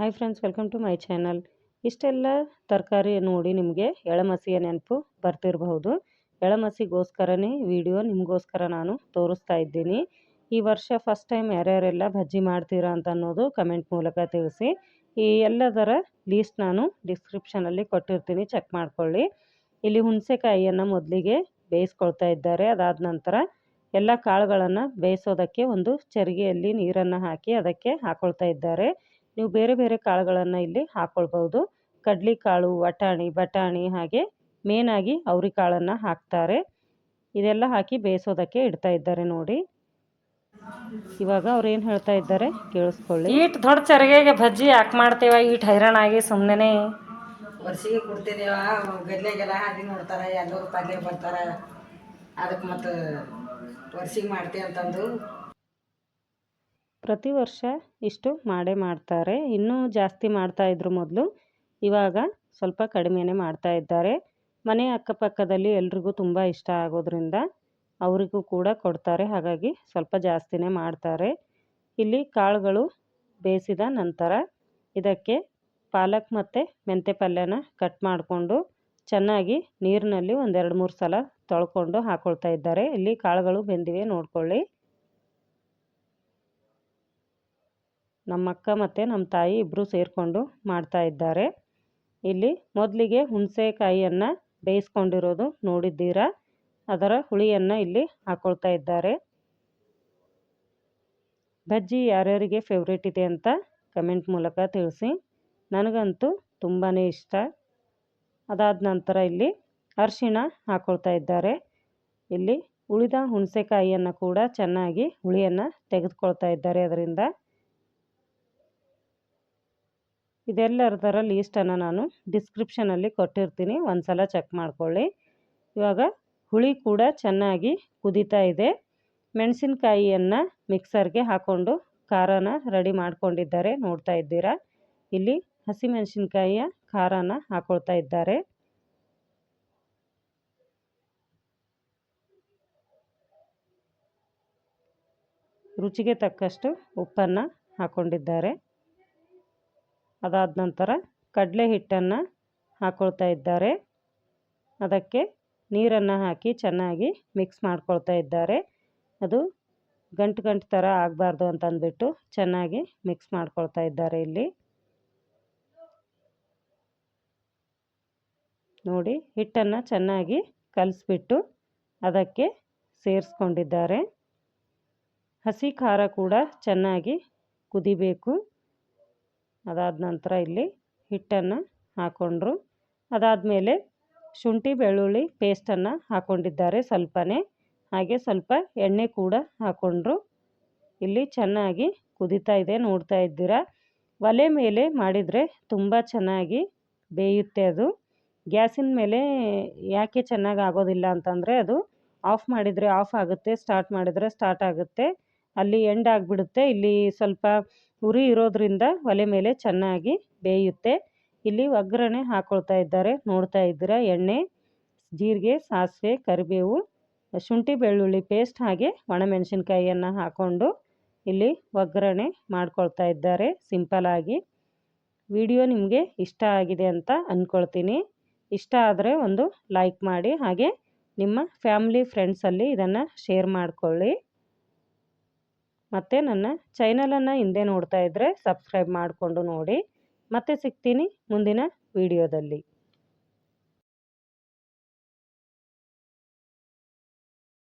Hi friends welcome to my channel ಇಷ್ಟೆಲ್ಲ ತರಕಾರಿ ನೋಡಿ ನಿಮಗೆ ಎಳಮಸಿಯ ನೆನಪು ಬರ್ತಿರಬಹುದು. ಎಳಮಸಿಗೋಸ್ಕರನೇ ವಿಡಿಯೋ ನಿಮಗೋಸ್ಕರ ನಾನು ತೋರಿಸ್ತಾ ಇದ್ದೀನಿ. ಈ ವರ್ಷ ಫಸ್ಟ್ ಟೈಮ್ ಯಾರ್ಯಾರೆಲ್ಲ ಬಜ್ಜಿ ಮಾಡ್ತೀರಾ ಅಂತ ಅನ್ನೋದು ಕಮೆಂಟ್ ಮೂಲಕ ತಿಳಿಸಿ. ಈ ಎಲ್ಲದರ ಲೀಸ್ಟ್ ನಾನು ಡಿಸ್ಕ್ರಿಪ್ಷನಲ್ಲಿ ಕೊಟ್ಟಿರ್ತೀನಿ ಚೆಕ್ ಮಾಡ್ಕೊಳ್ಳಿ. ಇಲ್ಲಿ ಹುಣಸೆಕಾಯಿಯನ್ನು ಮೊದಲಿಗೆ ಬೇಯಿಸ್ಕೊಳ್ತಾ ಇದ್ದಾರೆ. ಅದಾದ ನಂತರ ಎಲ್ಲ ಕಾಳುಗಳನ್ನು ಬೇಯಿಸೋದಕ್ಕೆ ಒಂದು ಚರಿಗೆಯಲ್ಲಿ ನೀರನ್ನು ಹಾಕಿ ಅದಕ್ಕೆ ಹಾಕೊಳ್ತಾ ಇದ್ದಾರೆ. ನೀವು ಬೇರೆ ಬೇರೆ ಕಾಳುಗಳನ್ನು ಇಲ್ಲಿ ಹಾಕ್ಕೊಳ್ಬೋದು ಕಾಳು ವಟಾಣಿ ಬಟಾಣಿ ಹಾಗೆ ಮೇನಾಗಿ ಕಾಳನ್ನು ಹಾಕ್ತಾರೆ. ಇದೆಲ್ಲ ಹಾಕಿ ಬೇಯಿಸೋದಕ್ಕೆ ಇಡ್ತಾ ಇದ್ದಾರೆ ನೋಡಿ. ಇವಾಗ ಅವ್ರು ಏನು ಹೇಳ್ತಾ ಇದ್ದಾರೆ ಕೇಳಿಸ್ಕೊಳ್ಳಿ. ಈಟ್ ದೊಡ್ಡ ಚರಿಗೆಗೆ ಬಜ್ಜಿ ಯಾಕೆ ಮಾಡ್ತೇವ ಈಟ್ ಹೈರಾಣಾಗಿ ಸುಮ್ಮನೆ ವರ್ಷಿಗೆ ಕೊಡ್ತಿದ್ದೇವ ಗದ್ಲೆಗೆಲ್ಲ ಹಾದಿ ನೋಡ್ತಾರೆ ಎಲ್ಲರೂ ಪಲ್ಯ ಬರ್ತಾರೆ. ಅದಕ್ಕೆ ಮತ್ತು ವರ್ಷಿಗೆ ಮಾಡ್ತೀವಿ ಅಂತಂದು. ಪ್ರತಿ ವರ್ಷ ಇಷ್ಟು ಮಾಡೇ ಮಾಡ್ತಾರೆ. ಇನ್ನೂ ಜಾಸ್ತಿ ಮಾಡ್ತಾ ಇದ್ರು ಮೊದಲು. ಇವಾಗ ಸ್ವಲ್ಪ ಕಡಿಮೆನೇ ಮಾಡ್ತಾ ಇದ್ದಾರೆ. ಮನೆ ಅಕ್ಕಪಕ್ಕದಲ್ಲಿ ಎಲ್ರಿಗೂ ತುಂಬ ಇಷ್ಟ ಆಗೋದ್ರಿಂದ ಅವರಿಗೂ ಕೂಡ ಕೊಡ್ತಾರೆ. ಹಾಗಾಗಿ ಸ್ವಲ್ಪ ಜಾಸ್ತಿನೇ ಮಾಡ್ತಾರೆ. ಇಲ್ಲಿ ಕಾಳುಗಳು ಬೇಯಿಸಿದ ನಂತರ ಇದಕ್ಕೆ ಪಾಲಕ್ ಮತ್ತು ಮೆಂತೆ ಪಲ್ಯನ ಕಟ್ ಮಾಡಿಕೊಂಡು ಚೆನ್ನಾಗಿ ನೀರಿನಲ್ಲಿ ಒಂದೆರಡು ಮೂರು ಸಲ ತೊಳ್ಕೊಂಡು ಹಾಕ್ಕೊಳ್ತಾ ಇದ್ದಾರೆ. ಇಲ್ಲಿ ಕಾಳುಗಳು ಬೆಂದಿವೆ ನೋಡ್ಕೊಳ್ಳಿ. ನಮ್ಮ ಅಕ್ಕ ಮತ್ತು ನಮ್ಮ ತಾಯಿ ಇಬ್ಬರು ಸೇರಿಕೊಂಡು ಮಾಡ್ತಾ ಇದ್ದಾರೆ. ಇಲ್ಲಿ ಮೊದಲಿಗೆ ಹುಣಸೆಕಾಯಿಯನ್ನು ಬೇಯಿಸ್ಕೊಂಡಿರೋದು ನೋಡಿದ್ದೀರಾ? ಅದರ ಹುಳಿಯನ್ನು ಇಲ್ಲಿ ಹಾಕ್ಕೊಳ್ತಾ ಇದ್ದಾರೆ. ಬಜ್ಜಿ ಯಾರ್ಯಾರಿಗೆ ಫೇವ್ರೇಟ್ ಇದೆ ಅಂತ ಕಮೆಂಟ್ ಮೂಲಕ ತಿಳಿಸಿ. ನನಗಂತೂ ತುಂಬಾ ಇಷ್ಟ. ಅದಾದ ನಂತರ ಇಲ್ಲಿ ಅರಿಶಿಣ ಹಾಕ್ಕೊಳ್ತಾ ಇದ್ದಾರೆ. ಇಲ್ಲಿ ಉಳಿದ ಹುಣಸೆಕಾಯಿಯನ್ನು ಕೂಡ ಚೆನ್ನಾಗಿ ಹುಳಿಯನ್ನು ತೆಗೆದುಕೊಳ್ತಾ ಇದ್ದಾರೆ ಅದರಿಂದ. ಇದೆಲ್ಲದರ ಲೀಸ್ಟನ್ನು ನಾನು ಡಿಸ್ಕ್ರಿಪ್ಷನಲ್ಲಿ ಕೊಟ್ಟಿರ್ತೀನಿ. ಒಂದು ಸಲ ಚೆಕ್ ಮಾಡ್ಕೊಳ್ಳಿ. ಇವಾಗ ಹುಳಿ ಕೂಡ ಚೆನ್ನಾಗಿ ಕುದೀತಾ ಇದೆ. ಮೆಣಸಿನಕಾಯಿಯನ್ನು ಮಿಕ್ಸರ್ಗೆ ಹಾಕ್ಕೊಂಡು ಖಾರನ ರೆಡಿ ಮಾಡ್ಕೊಂಡಿದ್ದಾರೆ. ನೋಡ್ತಾ ಇದ್ದೀರಾ? ಇಲ್ಲಿ ಹಸಿಮೆಣಸಿನ್ಕಾಯಿಯ ಖಾರನ ಹಾಕೊಳ್ತಾ ಇದ್ದಾರೆ. ರುಚಿಗೆ ತಕ್ಕಷ್ಟು ಉಪ್ಪನ್ನು ಹಾಕ್ಕೊಂಡಿದ್ದಾರೆ ಅದಾದ ನಂತರ ಕಡಲೆ ಹಿಟ್ಟನ್ನು ಹಾಕ್ಕೊಳ್ತಾ ಇದ್ದಾರೆ. ಅದಕ್ಕೆ ನೀರನ್ನು ಹಾಕಿ ಚೆನ್ನಾಗಿ ಮಿಕ್ಸ್ ಮಾಡ್ಕೊಳ್ತಾ ಇದ್ದಾರೆ. ಅದು ಗಂಟು ಗಂಟು ಥರ ಆಗಬಾರ್ದು ಅಂತಂದ್ಬಿಟ್ಟು ಚೆನ್ನಾಗಿ ಮಿಕ್ಸ್ ಮಾಡ್ಕೊಳ್ತಾ ಇದ್ದಾರೆ ಇಲ್ಲಿ. ನೋಡಿ, ಹಿಟ್ಟನ್ನು ಚೆನ್ನಾಗಿ ಕಲಿಸ್ಬಿಟ್ಟು ಅದಕ್ಕೆ ಸೇರಿಸ್ಕೊಂಡಿದ್ದಾರೆ. ಹಸಿ ಖಾರ ಕೂಡ ಚೆನ್ನಾಗಿ ಕುದಿಬೇಕು. ಅದಾದ ನಂತರ ಇಲ್ಲಿ ಹಿಟ್ಟನ್ನು ಹಾಕ್ಕೊಂಡ್ರು ಅದಾದಮೇಲೆ ಶುಂಠಿ, ಬೆಳ್ಳುಳ್ಳಿ ಪೇಸ್ಟನ್ನು ಹಾಕ್ಕೊಂಡಿದ್ದಾರೆ ಸ್ವಲ್ಪನೇ. ಹಾಗೆ ಸ್ವಲ್ಪ ಎಣ್ಣೆ ಕೂಡ ಹಾಕ್ಕೊಂಡ್ರು ಇಲ್ಲಿ ಚೆನ್ನಾಗಿ ಕುದಿತಾ ಇದೆ, ನೋಡ್ತಾ ಇದ್ದೀರಾ? ಒಲೆ ಮೇಲೆ ಮಾಡಿದರೆ ತುಂಬ ಚೆನ್ನಾಗಿ ಬೇಯುತ್ತೆ ಅದು. ಗ್ಯಾಸಿನ ಮೇಲೆ ಯಾಕೆ ಚೆನ್ನಾಗಿ ಆಗೋದಿಲ್ಲ ಅಂತಂದರೆ ಅದು ಆಫ್ ಮಾಡಿದರೆ ಆಫ್ ಆಗುತ್ತೆ, ಸ್ಟಾರ್ಟ್ ಮಾಡಿದರೆ ಸ್ಟಾರ್ಟ್ ಆಗುತ್ತೆ. ಅಲ್ಲಿ ಎಂಡ್ ಆಗಿಬಿಡುತ್ತೆ. ಇಲ್ಲಿ ಸ್ವಲ್ಪ ಉರಿ ಇರೋದ್ರಿಂದ ಒಲೆ ಮೇಲೆ ಚೆನ್ನಾಗಿ ಬೇಯುತ್ತೆ. ಇಲ್ಲಿ ಒಗ್ಗರಣೆ ಹಾಕೊಳ್ತಾ ಇದ್ದಾರೆ. ನೋಡ್ತಾ ಇದ್ದೀರಾ? ಎಣ್ಣೆ, ಜೀರಿಗೆ, ಸಾಸಿವೆ, ಕರಿಬೇವು, ಶುಂಠಿ ಬೆಳ್ಳುಳ್ಳಿ ಪೇಸ್ಟ್ ಹಾಗೆ ಒಣಮೆಣಸಿನ್ಕಾಯಿಯನ್ನು ಹಾಕ್ಕೊಂಡು ಇಲ್ಲಿ ಒಗ್ಗರಣೆ ಮಾಡ್ಕೊಳ್ತಾ ಇದ್ದಾರೆ. ಸಿಂಪಲಾಗಿ ವಿಡಿಯೋ ನಿಮಗೆ ಇಷ್ಟ ಆಗಿದೆ ಅಂತ ಅಂದ್ಕೊಳ್ತೀನಿ ಇಷ್ಟ ಆದರೆ ಒಂದು ಲೈಕ್ ಮಾಡಿ ಹಾಗೆ ನಿಮ್ಮ ಫ್ಯಾಮಿಲಿ ಫ್ರೆಂಡ್ಸಲ್ಲಿ ಇದನ್ನು ಶೇರ್ ಮಾಡಿಕೊಳ್ಳಿ. ಮತ್ತು ನನ್ನ ಚೈನಲನ್ನು ಹಿಂದೆ ನೋಡ್ತಾ ಇದ್ದರೆ ಸಬ್ಸ್ಕ್ರೈಬ್ ಮಾಡಿಕೊಂಡು ನೋಡಿ. ಮತ್ತೆ ಸಿಗ್ತೀನಿ ಮುಂದಿನ ವಿಡಿಯೋದಲ್ಲಿ.